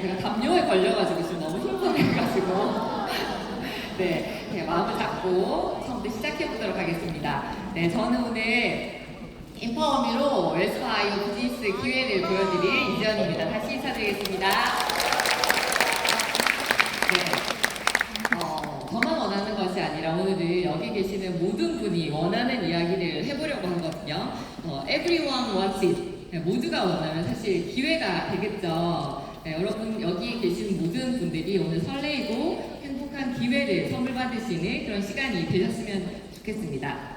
제가 담요에 걸려가지고 지금 너무 흥분해가지고 네, 네, 마음을 잡고 처음부터 시작해 보도록 하겠습니다. 네, 저는 오늘 인파워미로 웰스파이오 비즈니스 기회를 보여드릴 이지연입니다. 다시 인사드리겠습니다. 네, 어, 저만 원하는 것이 아니라 오늘은 여기 계시는 모든 분이 원하는 이야기를 해보려고 하거든요. 어, everyone wants it. 네, 모두가 원하면 사실 기회가 되겠죠. 네, 여러분 여기 계신 모든 분들이 오늘 설레이고 행복한 기회를 선물 받으시는 그런 시간이 되셨으면 좋겠습니다.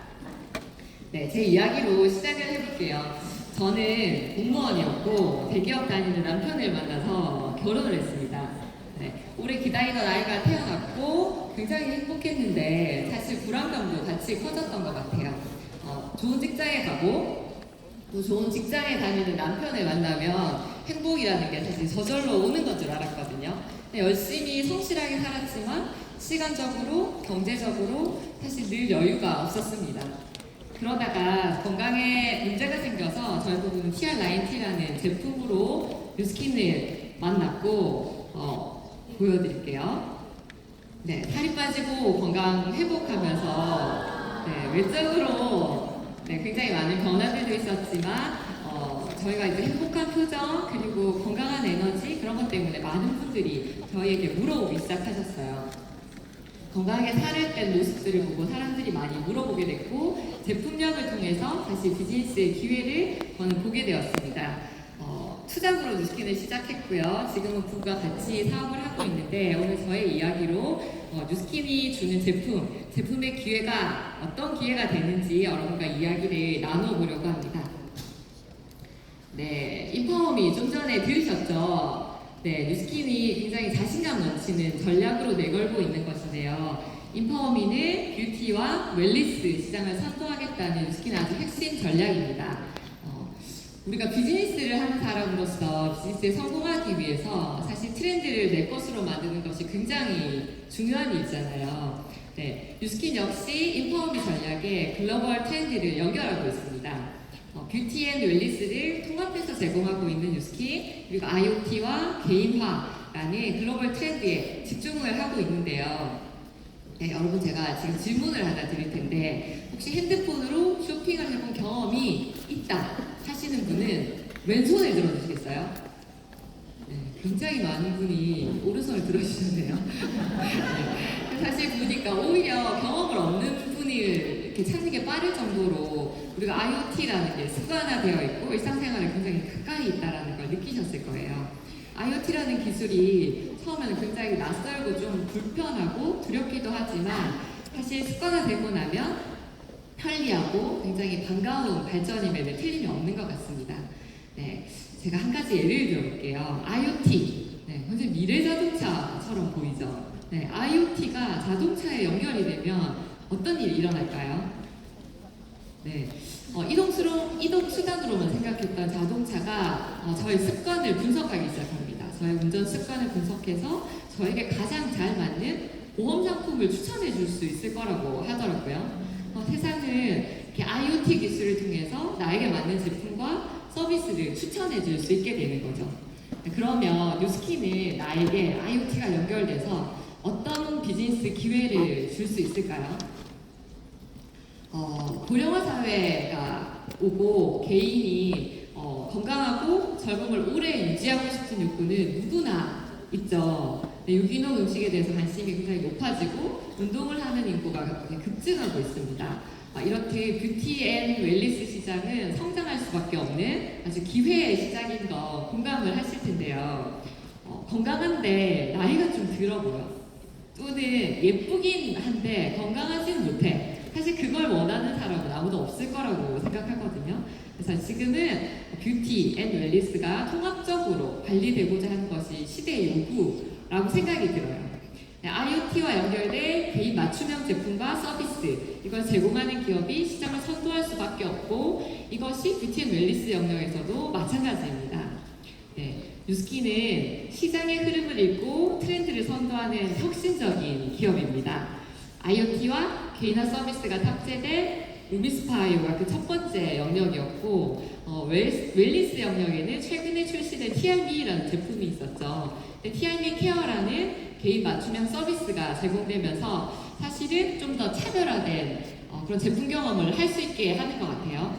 네, 제 이야기로 시작을 해볼게요. 저는 공무원이었고 대기업 다니는 남편을 만나서 결혼을 했습니다. 네, 오래 기다리던 아이가 태어났고 굉장히 행복했는데 사실 불안감도 같이 커졌던 것 같아요. 어, 좋은 직장에 가고 또 좋은 직장에 다니는 남편을 만나면 행복이라는 게 사실 저절로 오는 건 줄 알았거든요. 열심히 성실하게 살았지만 시간적으로, 경제적으로 사실 늘 여유가 없었습니다. 그러다가 건강에 문제가 생겨서 결국은 TR90T라는 제품으로 뉴스킨을 만났고 어, 보여드릴게요. 네, 살이 빠지고 건강 회복하면서 네, 외적으로 네, 굉장히 많은 변화들도 있었지만 어, 저희가 이제 행복한 표정 그리고 건강한 에너지 그런 것 때문에 많은 분들이 저희에게 물어오기 시작하셨어요. 건강하게 살을 뺀 모습들을 보고 사람들이 많이 물어보게 됐고 제품력을 통해서 다시 비즈니스의 기회를 저는 보게 되었습니다. 어, 투잡으로 뉴스킨을 시작했고요. 지금은 부부가 같이 사업을 하고 있는데 오늘 저의 이야기로 어, 뉴스킨이 주는 제품, 제품의 기회가 어떤 기회가 되는지 여러분과 이야기를 나눠보려고 합니다. 네, 인파워미 좀 전에 들으셨죠? 네, 뉴스킨이 굉장히 자신감 넘치는 전략으로 내걸고 있는 것인데요. 인파워미는 뷰티와 웰리스 시장을 선도하겠다는 뉴스킨의 아주 핵심 전략입니다. 어, 우리가 비즈니스를 하는 사람으로서 비즈니스에 성공하기 위해서 사실 트렌드를 내 것으로 만드는 것이 굉장히 중요한 일이잖아요. 네, 뉴스킨 역시 인파워미 전략에 글로벌 트렌드를 연결하고 있습니다. 어, 뷰티 앤 웰리스를 통합해서 제공하고 있는 뉴스킨 그리고 IoT와 개인화라는 글로벌 트렌드에 집중을 하고 있는데요. 네, 여러분 제가 지금 질문을 하나 드릴 텐데 혹시 핸드폰으로 쇼핑을 해본 경험이 있다 왼손을 들어주시겠어요? 네, 굉장히 많은 분이 오른손을. 네, 사실 보니까 오히려 경험을 없는 분이 이렇게 찾는 게 빠를 정도로 우리가 IoT라는 게 습관화되어 있고 일상생활에 굉장히 가까이 있다는 걸 느끼셨을 거예요. IoT라는 기술이 처음에는 굉장히 낯설고 좀 불편하고 두렵기도 하지만 사실 습관화되고 나면 편리하고 굉장히 반가운 발전임에는 틀림이 없는 것 같습니다. 네, 제가 한 가지 예를 들어볼게요. IoT, 네, 현재 미래 자동차처럼 보이죠. 네, IoT가 자동차에 연결이 되면 어떤 일이 일어날까요? 네, 어, 이동 수로 이동 수단으로만 생각했던 자동차가 어, 저의 습관을 분석하기 시작합니다. 저의 운전 습관을 분석해서 저에게 가장 잘 맞는 보험 상품을 추천해 줄 수 있을 거라고 하더라고요. 어, 세상은 IoT 기술을 통해서 나에게 맞는 제품과 서비스를 추천해 줄 수 있게 되는 거죠. 네, 그러면 뉴스킨은 나에게 IoT가 연결돼서 어떤 비즈니스 기회를 줄 수 있을까요? 어, 고령화 사회가 오고 개인이 어, 건강하고 젊음을 오래 유지하고 싶은 욕구는 누구나 있죠. 네, 유기농 음식에 대해서 관심이 굉장히 높아지고 운동을 하는 인구가 급증하고 있습니다. 아, 이렇게 뷰티 앤 웰리스 시장은 성장할 수밖에 없는 아주 기회의 시장인 거 공감을 하실 텐데요. 어, 건강한데 나이가 좀 들어 보여. 또는 예쁘긴 한데 건강하진 못해. 사실 그걸 원하는 사람은 아무도 없을 거라고 생각하거든요. 그래서 지금은 뷰티 앤 웰리스가 통합적으로 관리되고자 하는 것이 시대의 요구라고 생각이 들어요. 네, IoT와 연결된 개인 맞춤형 제품과 서비스 이걸 제공하는 기업이 시장을 선도할 수밖에 없고 이것이 뷰티 앤 웰리스 영역에서도 마찬가지입니다. 네, 뉴스키는 시장의 흐름을 읽고 트렌드를 선도하는 혁신적인 기업입니다. IoT와 개인화 서비스가 탑재된 루미스파이오가 그 첫 번째 영역이었고 어, 웰, 웰리스 영역에는 최근에 출시된 TRM이라는 제품이 있었죠. TRM 케어라는 개인 맞춤형 서비스가 제공되면서 사실은 좀 더 차별화된 어, 그런 제품 경험을 할 수 있게 하는 것 같아요.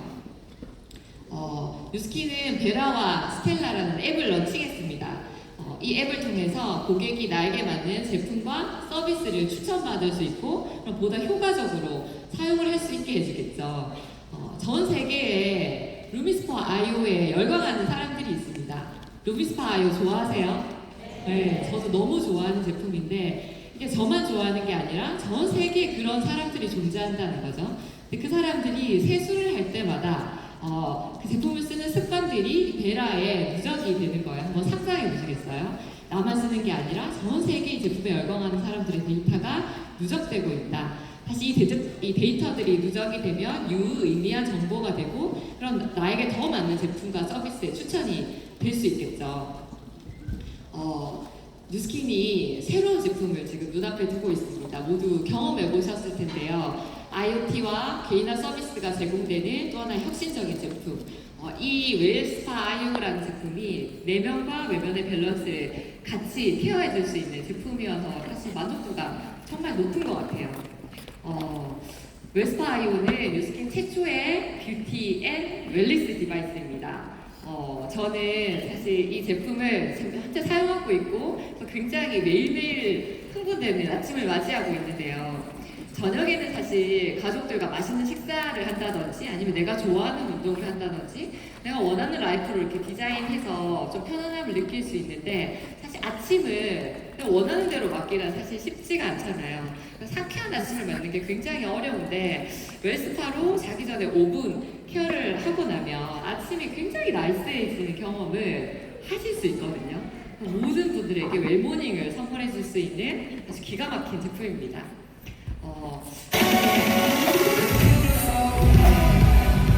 어, 뉴스키는 베라와 스텔라라는 앱을 런칭했습니다. 어, 이 앱을 통해서 고객이 나에게 맞는 제품과 서비스를 추천받을 수 있고 그럼 보다 효과적으로 사용을 할 수 있게 해주겠죠. 어, 전 세계에 루미스퍼 아이오에 열광하는 사람들이 있습니다. 루미스퍼 아이오 좋아하세요? 네, 저도 너무 좋아하는 제품인데 이게 저만 좋아하는 게 아니라 전 세계에 그런 사람들이 존재한다는 거죠. 근데 그 사람들이 세수를 할 때마다 어, 그 제품을 쓰는 습관들이 베라에 누적이 되는 거예요. 한번 상상해 보시겠어요? 나만 쓰는 게 아니라 전 세계 이 제품에 열광하는 사람들의 데이터가 누적되고 있다. 다시 이, 데이터, 이 데이터들이 누적이 되면 유의미한 정보가 되고 그럼 나에게 더 맞는 제품과 서비스의 추천이 될 수 있겠죠. 어, 뉴스킨이 새로운 제품을 지금 눈앞에 두고 있습니다. 모두 경험해 보셨을 텐데요. IoT와 개인화 서비스가 제공되는 또 하나의 혁신적인 제품. 어, 이 웰스파 아이오라는 제품이 내면과 외면의 밸런스를 같이 케어해 줄 수 있는 제품이어서 사실 만족도가 정말 높은 것 같아요. 어, 웰스파 아이오는 뉴스킨 최초의 뷰티 앤 웰리스 디바이스입니다. 어, 저는 사실 이 제품을 지금 현재 사용하고 있고 또 굉장히 매일매일 흥분되는 아침을 맞이하고 있는데요. 저녁에는 사실 가족들과 맛있는 식사를 한다든지 아니면 내가 좋아하는 운동을 한다든지 내가 원하는 라이프로 이렇게 디자인해서 좀 편안함을 느낄 수 있는데 사실 아침을 원하는 대로 맞기란 사실 쉽지가 않잖아요. 상쾌한 아침을 맞는 게 굉장히 어려운데 웰스파로 자기 전에 5분 케어를 하고 나면 아침이 굉장히 나이스해지는 경험을 하실 수 있거든요. 모든 분들에게 웰모닝을 선물해 줄 수 있는 아주 기가 막힌 제품입니다. 어,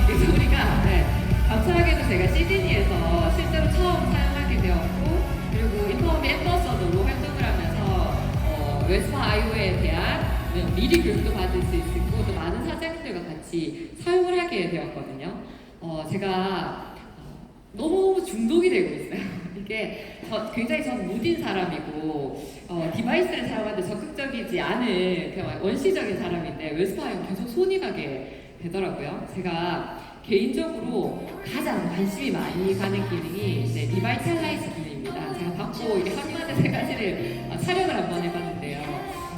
그래서 우리가 네, 감사하게도 제가 시드니에서 실제로 처음 사용하게 되었고 그리고 인터뷰 앰버서더로 활동을 하면서 어, 웨스파 아이오에 대한 미리 교육도 받을 수 있고 또 많은 사장님들과 같이 사용을 하게 되었거든요. 어, 제가 어, 너무 중독이 되고 있어요. 이게 저 굉장히 전 무딘 사람이고 어, 디바이스를 사용하는데 적극적이지 않은 그냥 원시적인 사람인데 웨스파이오 계속 손이 가게 되더라고요. 제가 개인적으로 가장 관심이 많이 가는 기능이 이제 디바이탈라이즈 기능입니다. 제가 받고 이게 한마디 세 가지를 어, 촬영을 한번 해봤는데요.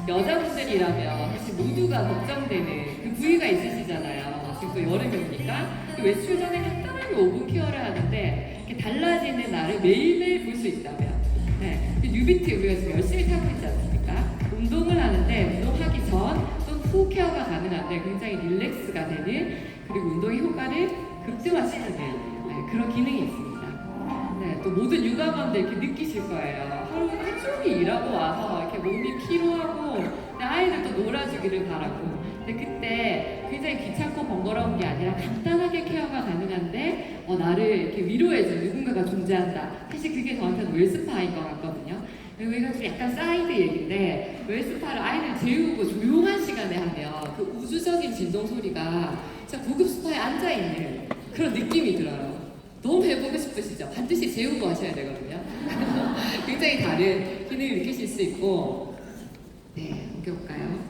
여자분들이라면 사실 모두가 걱정되는 그 부위가 있으시잖아요. 지금 또 여름이니까 그 외출 전에 간단하게 5분 케어를 하는데 이렇게 달라지는 나를 매일매일 볼 수 있다면 네. 그 뉴비트 우리가 지금 열심히 타고 있지 않습니까? 운동을 하는데 운동하기 전또후 케어가 가능한데 굉장히 릴렉스가 되는 그리고 운동의 효과를 극대화시키는 네, 그런 기능이 있습니다. 네, 또 모든 육아원들 이렇게 느끼실 거예요. 하루 종일 일하고 와서 이렇게 몸이 피로하고 내 아이들도 놀아주기를 바라고. 근데 그때 굉장히 귀찮고 번거로운 게 아니라 간단하게 케어가 가능한데 어, 나를 이렇게 위로해줄 누군가가 존재한다. 사실 그게 저한테는 웰스파인 것 같거든요. 그리고 이건 좀 약간 사이드 얘기인데 웰스파를 아이를 재우고 조용한 시간에 하면 그 우주적인 진동 소리가 진짜 고급 스파에 앉아 있는 그런 느낌이 들어요. 너무 해보고 싶으시죠? 반드시 재우고 하셔야 되거든요. 굉장히 다른 기능을 느끼실 수 있고, 네, 넘겨볼까요?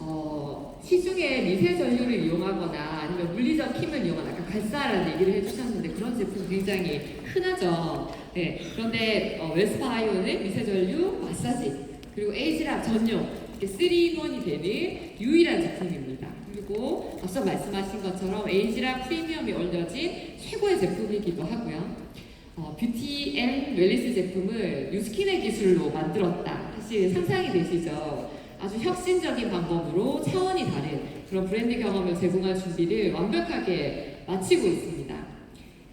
어, 시중에 미세 전류를 이용하거나 아니면 물리적 힘을 이용하거나 아까 발사라는 얘기를 해주셨는데 그런 제품 굉장히 흔하죠. 네, 그런데 어, 웨스파 아이오는 미세 전류, 마사지, 그리고 에이지락 전용 3인원이 되는 유일한 제품입니다. 그리고 앞서 말씀하신 것처럼 에이지락 프리미엄이 올려진 최고의 제품이기도 하고요. 어, 뷰티 앤 웰리스 제품을 뉴스킨의 기술로 만들었다. 사실 상상이 되시죠? 아주 혁신적인 방법으로 차원이 다른 그런 브랜드 경험을 제공할 준비를 완벽하게 마치고 있습니다.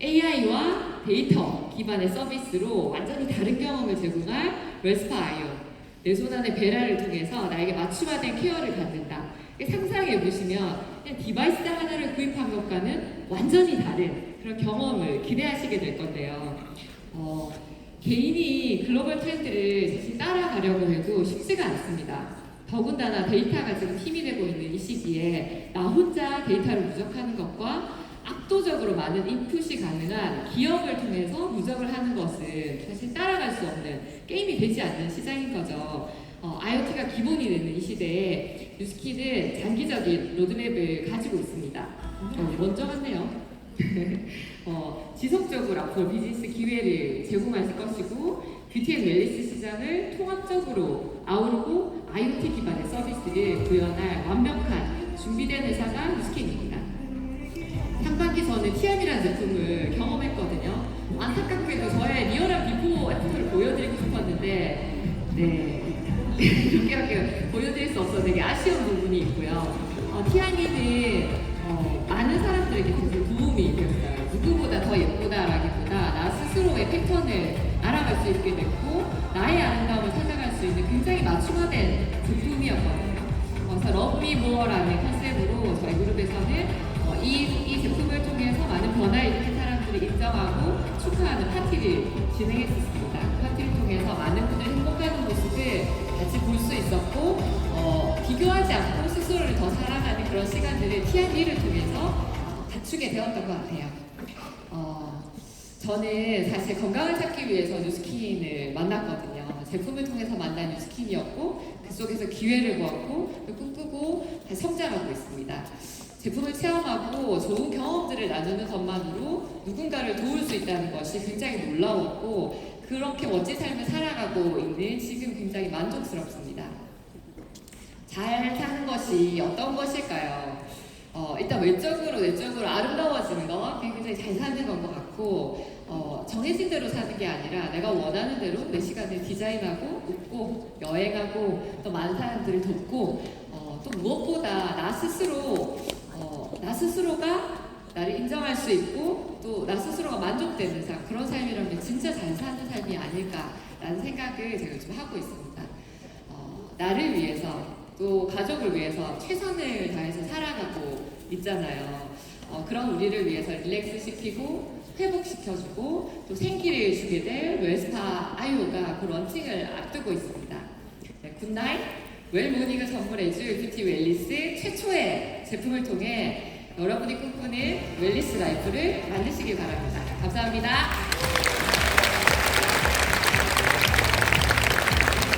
AI와 데이터 기반의 서비스로 완전히 다른 경험을 제공할 웰스파 아이오. 내 손 안에 베라를 통해서 나에게 맞춤화된 케어를 받는다. 상상해 보시면 디바이스 하나를 구입한 것과는 완전히 다른 그런 경험을 기대하시게 될 건데요. 어, 개인이 글로벌 트렌드를 사실 따라가려고 해도 쉽지가 않습니다. 더군다나 데이터가 지금 힘이 되고 있는 이 시기에 나 혼자 데이터를 누적하는 것과 압도적으로 많은 인풋이 가능한 기업을 통해서 누적을 하는 것은 사실 따라갈 수 없는 게임이 되지 않는 시장인 거죠. 어, IoT가 기본이 되는 이 시대에 뉴스키는 장기적인 로드맵을 가지고 있습니다. 어, 먼저 갔네요. 어, 지속적으로 앞으로 비즈니스 기회를 제공할 것이고 뷰티 앤 웰니스 시장을 통합적으로 아우르고 IoT 기반의 서비스를 구현할 완벽한 준비된 회사가 뉴스킨입니다. 상반기 저는 TM이라는 제품을 경험했거든요. 안타깝게도 저의 리얼한 비포 애프터를 보여드리고 싶었는데 네 이렇게 보여드릴 수 없어서 되게 아쉬운 부분이 있고요. 어, 티아니는 어, 많은 사람들에게 되게 도움이 됐어요. 누구보다 더 예쁘다라기보다 나 스스로의 패턴을 알아갈 수 있게 됐고 나의 아름다움을 찾아갈 수 있는 굉장히 맞춤화된 제품이었거든요. 어, 그래서 러브미 모어라는 컨셉으로 저희 그룹에서는 어, 이, 이 제품을 통해서 많은 변화를 일으킨 사람들이 인정하고 축하하는 파티를 진행했었습니다. 그 파티를 통해서 많은 분들이 행복하는 모습을 같이 볼 수 있었고 어, 비교하지 않고 스스로를 더 사랑하는 그런 시간들을 T&E를 통해서 갖추게 되었던 것 같아요. 어, 저는 사실 건강을 찾기 위해서 뉴스킨을 만났거든요. 제품을 통해서 만난 뉴스킨이었고 그 속에서 기회를 보았고 꿈꾸고 다시 성장하고 있습니다. 제품을 체험하고 좋은 경험들을 나누는 것만으로 누군가를 도울 수 있다는 것이 굉장히 놀라웠고 그렇게 멋진 삶을 살아가고 있는 지금 굉장히 만족스럽습니다. 잘 사는 것이 어떤 것일까요? 어, 일단 외적으로 내적으로 아름다워지는 거 그게 굉장히 잘 사는 건 것 같고 어, 정해진 대로 사는 게 아니라 내가 원하는 대로 내 시간을 디자인하고 웃고 여행하고 또 많은 사람들을 돕고 어, 또 무엇보다 나 스스로 어, 나 스스로가 나를 인정할 수 있고 또 나 스스로가 만족되는 삶 그런 삶이라면 진짜 잘 사는 삶이 아닐까라는 생각을 제가 좀 하고 있습니다. 어, 나를 위해서 또 가족을 위해서 최선을 다해서 살아가고 있잖아요. 어, 그런 우리를 위해서 릴렉스 시키고 회복시켜주고 또 생기를 주게 될 웰스파 아이오가 그 런칭을 앞두고 있습니다. 네, 굿나잇 웰모닝을 선물해줄 뷰티 웰리스 최초의 제품을 통해 여러분이 꿈꾸는 웰리스 라이프를 만드시길 바랍니다. 감사합니다.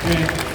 네.